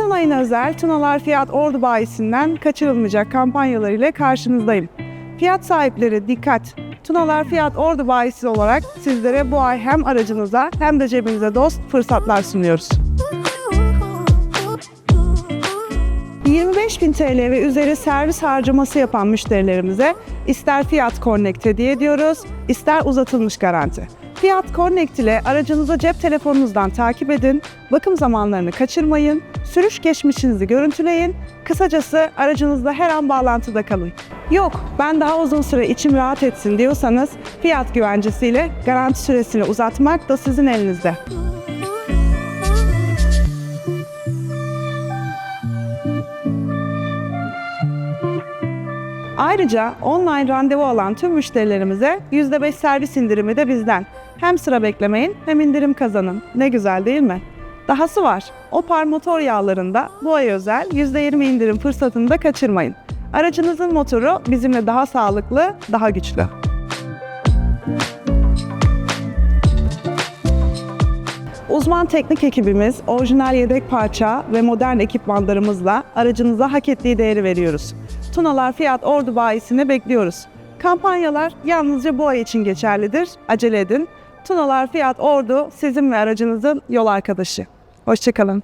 Nisan ayına özel Tunalar Fiyat Ordu bayisinden kaçırılmayacak kampanyalar ile karşınızdayım. Fiyat sahipleri dikkat! Tunalar Fiyat Ordu bayisi olarak sizlere bu ay hem aracınıza hem de cebinize dost fırsatlar sunuyoruz. 25.000 TL ve üzeri servis harcaması yapan müşterilerimize ister Fiyat Connect hediye ediyoruz, ister uzatılmış garanti. Fiyat Connect ile aracınızı cep telefonunuzdan takip edin, bakım zamanlarını kaçırmayın, sürüş geçmişinizi görüntüleyin, kısacası aracınızda her an bağlantıda kalın. Yok, ben daha uzun süre içim rahat etsin diyorsanız fiyat güvencesiyle garanti süresini uzatmak da sizin elinizde. Ayrıca online randevu alan tüm müşterilerimize %5 servis indirimi de bizden. Hem sıra beklemeyin hem indirim kazanın. Ne güzel değil mi? Dahası var. Opar motor yağlarında bu ay özel %20 indirim fırsatını da kaçırmayın. Aracınızın motoru bizimle daha sağlıklı, daha güçlü. Uzman teknik ekibimiz, orijinal yedek parça ve modern ekipmanlarımızla aracınıza hak ettiği değeri veriyoruz. Tunalar Fiyat Ordu bayisini bekliyoruz. Kampanyalar yalnızca bu ay için geçerlidir. Acele edin. Tunalar Fiyat Ordu sizin ve aracınızın yol arkadaşı. Hoşçakalın.